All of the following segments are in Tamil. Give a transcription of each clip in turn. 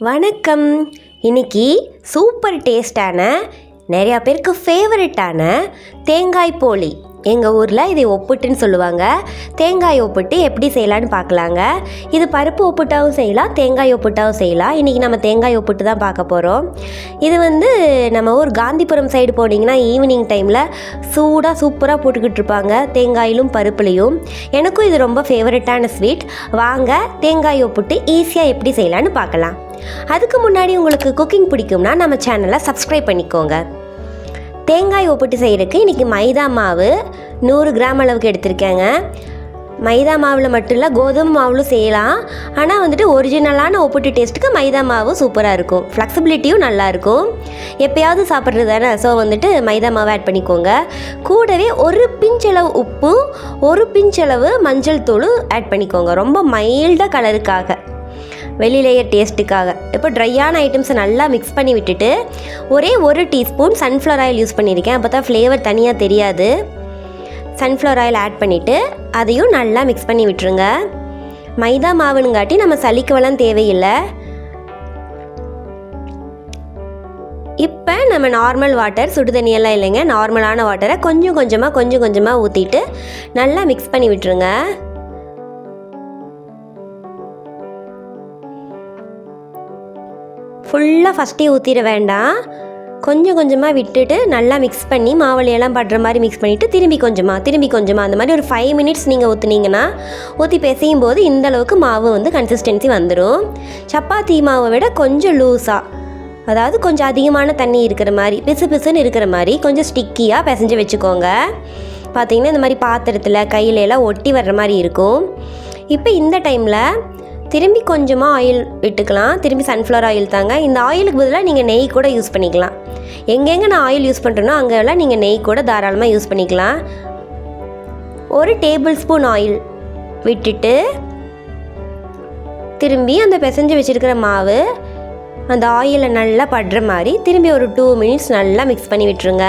வணக்கம். இன்னைக்கு சூப்பர் டேஸ்டான நிறையா பேருக்கு ஃபேவரட்டான தேங்காய் போலி. எங்கள் ஊரில் இதை ஒப்புட்டுன்னு சொல்லுவாங்க. தேங்காய் ஒப்புட்டு எப்படி செய்யலான்னு பார்க்கலாங்க. இது பருப்பு ஒப்புட்டாவும் செய்யலாம் தேங்காய் ஒப்புட்டாவும் செய்யலாம். இன்றைக்கி நம்ம தேங்காய் ஒப்புட்டு தான் பார்க்க போகிறோம் இது வந்து நம்ம ஊர் காந்திபுரம் சைடு போனீங்கன்னா ஈவினிங் டைமில் சூடாக சூப்பராக போட்டுக்கிட்டு இருப்பாங்க. தேங்காயிலும் பருப்புலையும். எனக்கும் இது ரொம்ப ஃபேவரட்டான ஸ்வீட் வாங்க தேங்காய் ஒப்புட்டு ஈஸியாக எப்படி செய்யலான்னு பார்க்கலாம். அதுக்கு முன்னாடி உங்களுக்கு குக்கிங் பிடிக்கும்னா நம்ம சேனலை சப்ஸ்கிரைப் பண்ணிக்கோங்க. தேங்காய் ஒப்பிட்டு செய்கிறதுக்கு இன்றைக்கி மைதா மாவு நூறு கிராம் அளவுக்கு எடுத்திருக்கேங்க. மைதா மாவில் மட்டும் இல்லை கோதுமை மாவுலும் செய்யலாம். ஆனால் வந்துட்டு ஒரிஜினலான ஒப்பிட்டு டேஸ்ட்டுக்கு மைதா மாவு சூப்பராக இருக்கும். ஃப்ளெக்சிபிலிட்டியும் நல்லாயிருக்கும் எப்போயாவது சாப்பிட்றது தானே? ஸோ வந்துட்டு மைதா மாவு ஆட் பண்ணிக்கோங்க. கூடவே ஒரு பிஞ்சளவு உப்பும் ஒரு பிஞ்சளவு மஞ்சள் தூள் ஆட் பண்ணிக்கோங்க. ரொம்ப மைல்டாக கலருக்காக வெளியிலேயே டேஸ்ட்டுக்காக. இப்போ ட்ரையான ஐட்டம்ஸை நல்லா மிக்ஸ் பண்ணி விட்டுட்டு ஒரே ஒரு டீஸ்பூன் சன்ஃப்ளவர் ஆயில் யூஸ் பண்ணியிருக்கேன். அப்போ தான் ஃப்ளேவர் தனியாக தெரியாது. சன்ஃப்ளவர் ஆயில் ஆட் பண்ணிவிட்டு அதையும் நல்லா மிக்ஸ் பண்ணி விட்டுருங்க. மைதா மாவுனுங்காட்டி நம்ம சலிக்கவெல்லாம் தேவையில்லை. இப்போ நம்ம நார்மல் வாட்டர் சுடு தண்ணியெல்லாம் இல்லைங்க. நார்மலான வாட்டரை கொஞ்சம் கொஞ்சமாக கொஞ்சம் கொஞ்சமாக ஊற்றிட்டு நல்லா மிக்ஸ் பண்ணி விட்டுருங்க. ஃபுல்லாக ஃபஸ்ட்டே ஊற்றிட வேண்டாம். கொஞ்சம் கொஞ்சமாக விட்டுட்டு நல்லா மிக்ஸ் பண்ணி மாவளியெல்லாம் படுற மாதிரி மிக்ஸ் பண்ணிவிட்டு திரும்பி கொஞ்சமாக திரும்பி கொஞ்சமாக அந்த மாதிரி ஒரு ஃபைவ் மினிட்ஸ் நீங்கள் ஊற்றுனீங்கன்னா ஊற்றி பிசையும் போது இந்த அளவுக்கு மாவு வந்து கன்சிஸ்டன்சி வந்துடும் சப்பாத்தி மாவை விட கொஞ்சம் லூஸாக அதாவது கொஞ்சம் அதிகமான தண்ணி இருக்கிற மாதிரி பிசு பிசுன்னு இருக்கிற மாதிரி கொஞ்சம் ஸ்டிக்கியாக பிசைஞ்சு வச்சுக்கோங்க. பார்த்தீங்கன்னா இந்த மாதிரி பாத்திரத்தில் கையில எல்லாம் ஒட்டி வர்ற மாதிரி இருக்கும். இப்போ இந்த டைமில் திரும்பி கொஞ்சமாக ஆயில் விட்டுக்கலாம். திரும்பி சன்ஃப்ளவர் ஆயில் தாங்க. இந்த ஆயிலுக்கு பதிலாக நீங்கள் நெய் கூட யூஸ் பண்ணிக்கலாம். எங்கெங்கே நான் ஆயில் யூஸ் பண்ணுறேனோ அங்கெல்லாம் நீங்கள் நெய் கூட தாராளமாக யூஸ் பண்ணிக்கலாம். ஒரு டேபிள் ஸ்பூன் ஆயில் விட்டுட்டு திரும்பி அந்த பிசைஞ்சு வச்சுருக்கிற மாவு அந்த ஆயிலை நல்லா படுற மாதிரி திரும்பி ஒரு டூ மினிட்ஸ் நல்லா மிக்ஸ் பண்ணி விட்டுருங்க.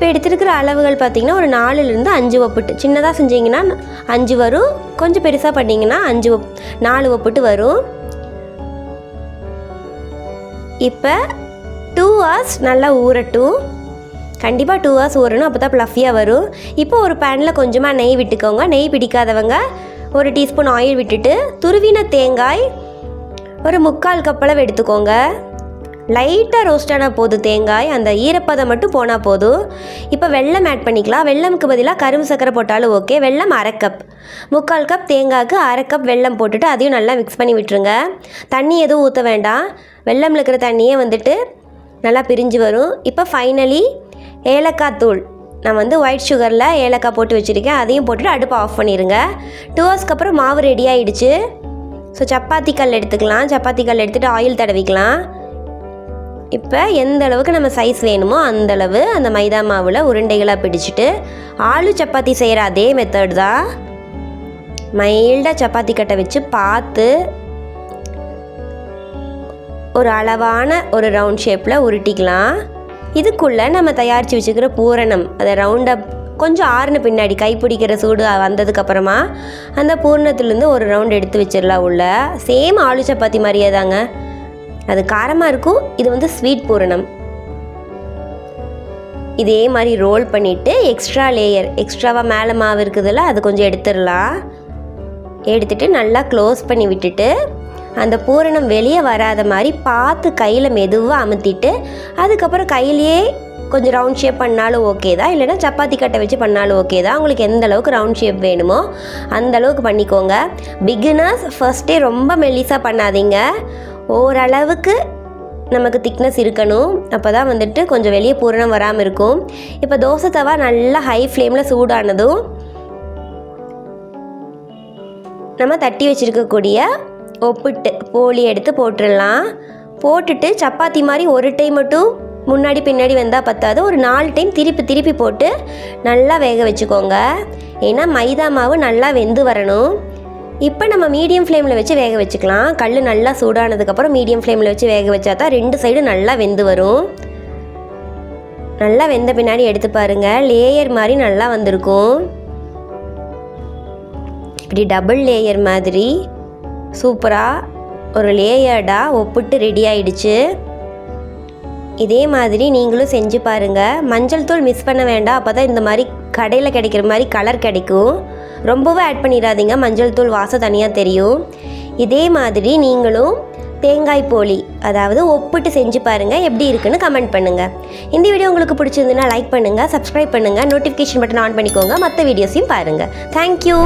இப்போ எடுத்துருக்கிற அளவுகள் பார்த்தீங்கன்னா ஒரு நாலுலேருந்து அஞ்சு ஒப்புட்டு. சின்னதாக செஞ்சீங்கன்னா அஞ்சு வரும். கொஞ்சம் பெருசாக பண்ணிங்கன்னா அஞ்சு ஒப் நாலு ஒப்புட்டு வரும். இப்போ டூ ஹவர்ஸ் நல்லா ஊறட்டும். கண்டிப்பாக டூ ஹவர்ஸ் ஊறணும். அப்போ தான் ப்ளஃபியாக வரும். இப்போ ஒரு பேனில் கொஞ்சமாக நெய் விட்டுக்கோங்க. நெய் பிடிக்காதவங்க ஒரு டீஸ்பூன் ஆயில் விட்டுட்டு துருவின தேங்காய் ஒரு முக்கால் கப்பளவு எடுத்துக்கோங்க. லைட்டாக ரோஸ்டான போது தேங்காய் அந்த ஈரப்பதம் மட்டும் போனால் போதும் இப்போ வெள்ளம் ஆட் பண்ணிக்கலாம். வெள்ளமுக்கு பதிலாக கரும்பு சக்கரை போட்டாலும் ஓகே வெள்ளம் அரை கப் முக்கால் கப் தேங்காய்க்கு அரை கப் வெல்லம் போட்டுட்டு அதையும் நல்லா மிக்ஸ் பண்ணி விட்டுருங்க. தண்ணி எதுவும் ஊற்ற வேண்டாம். வெள்ளம் இருக்கிற தண்ணியே வந்துட்டு நல்லா பிரிஞ்சு வரும். இப்போ ஃபைனலி ஏலக்காய் தூள். நான் வந்து ஒயிட் சுகரில் ஏலக்காய் போட்டு வச்சுருக்கேன். அதையும் போட்டுட்டு அடுப்பை ஆஃப் பண்ணிடுங்க டூ ஹவர்ஸ்க்கு அப்புறம் மாவு ரெடி ஆகிடுச்சு ஸோ சப்பாத்தி கல் எடுத்துக்கலாம். சப்பாத்தி கல் எடுத்துகிட்டு ஆயில் தடவிக்கலாம். இப்போ எந்த அளவுக்கு நம்ம சைஸ் வேணுமோ அந்த அளவு அந்த மைதா மாவில் உருண்டைகளாக பிடிச்சிட்டு ஆலு சப்பாத்தி செய்கிற அதே மெத்தட் தான் மைல்டாக சப்பாத்தி கட்டை வச்சு பார்த்து ஒரு அளவான ஒரு ரவுண்ட் ஷேப்பில் உருட்டிக்கலாம். இதுக்குள்ளே நம்ம தயாரித்து வச்சுக்கிற பூரணம் அதை ரவுண்டப் கொஞ்சம் ஆறுன பின்னாடி கைப்பிடிக்கிற சூடு வந்ததுக்கப்புறமா அந்த பூரணத்துலேருந்து ஒரு ரவுண்ட் எடுத்து வச்சிடலாம் உள்ள. சேம் ஆலு சப்பாத்தி மாதிரியே தாங்க. அது காரமாக இருக்கும். இது வந்து ஸ்வீட் பூரணம். இதே மாதிரி ரோல் பண்ணிவிட்டு எக்ஸ்ட்ரா லேயர் எக்ஸ்ட்ராவாக மேலே மாவு இருக்குதுல்ல அது கொஞ்சம் எடுத்துடலாம். எடுத்துட்டு நல்லா க்ளோஸ் பண்ணி விட்டுட்டு அந்த பூரணம் வெளியே வராத மாதிரி பார்த்து கையில் மெதுவாக அமுத்திட்டு அதுக்கப்புறம் கையிலேயே கொஞ்சம் ரவுண்ட் ஷேப் பண்ணாலும் ஓகே தான். இல்லைனா சப்பாத்தி கட்டை வச்சு பண்ணாலும் ஓகே தான். உங்களுக்கு எந்த அளவுக்கு ரவுண்ட் ஷேப் வேணுமோ அந்த அளவுக்கு பண்ணிக்கோங்க. பிகினர்ஸ் ஃபஸ்ட்டே ரொம்ப மெல்லிஸாக பண்ணாதீங்க. ஓரளவுக்கு நமக்கு திக்னஸ் இருக்கணும். அப்போ தான் வந்துட்டு கொஞ்சம் வெளியே பூரணம் வராமல் இருக்கும். இப்போ தோசை தவா நல்லா ஹை ஃப்ளேமில் சூடானதும் நம்ம தட்டி வச்சுருக்கக்கூடிய ஒப்பிட்டு போலி எடுத்து போட்டுடலாம். போட்டுட்டு சப்பாத்தி மாதிரி ஒரு டைம் மட்டும் முன்னாடி பின்னாடி வந்தால் பத்தாது. ஒரு நாலு டைம் திருப்பி திருப்பி போட்டு நல்லா வேக வச்சுக்கோங்க. ஏன்னா மைதா மாவு நல்லா வெந்து வரணும். இப்போ நம்ம மீடியம் ஃப்ளேமில் வச்சு வேக வச்சுக்கலாம். கல் நல்லா சூடானதுக்கப்புறம் மீடியம் ஃப்ளேமில் வச்சு வேக வச்சா தான் ரெண்டு சைடும் நல்லா வெந்து வரும். நல்லா வெந்த பின்னாடி எடுத்து பாருங்கள் லேயர் மாதிரி நல்லா வந்திருக்கும். இப்படி டபுள் லேயர் மாதிரி சூப்பராக ஒரு லேயர்டாக ஒப்பிட்டு ரெடி ஆயிடுச்சு. இதே மாதிரி நீங்களும் செஞ்சு பாருங்கள் மஞ்சள் தூள் மிஸ் பண்ண வேண்டாம். அப்போ தான் இந்த மாதிரி கடையில் கிடைக்கிற மாதிரி கலர் கிடைக்கும். ரொம்பவும் ஆட் பண்ணிடாதீங்க. மஞ்சள் தூள் வாசம் தனியாக தெரியும். இதே மாதிரி நீங்களும் தேங்காய் போலி அதாவது ஒப்பிட்டு செஞ்சு பாருங்கள் எப்படி இருக்குன்னு கமெண்ட் பண்ணுங்கள் இந்த வீடியோ உங்களுக்கு பிடிச்சிருந்துன்னா லைக் பண்ணுங்கள் சப்ஸ்கிரைப் பண்ணுங்கள் நோட்டிஃபிகேஷன் பட்டன் ஆன் பண்ணிக்கோங்க. மற்ற வீடியோஸையும் பாருங்கள் தேங்க்யூ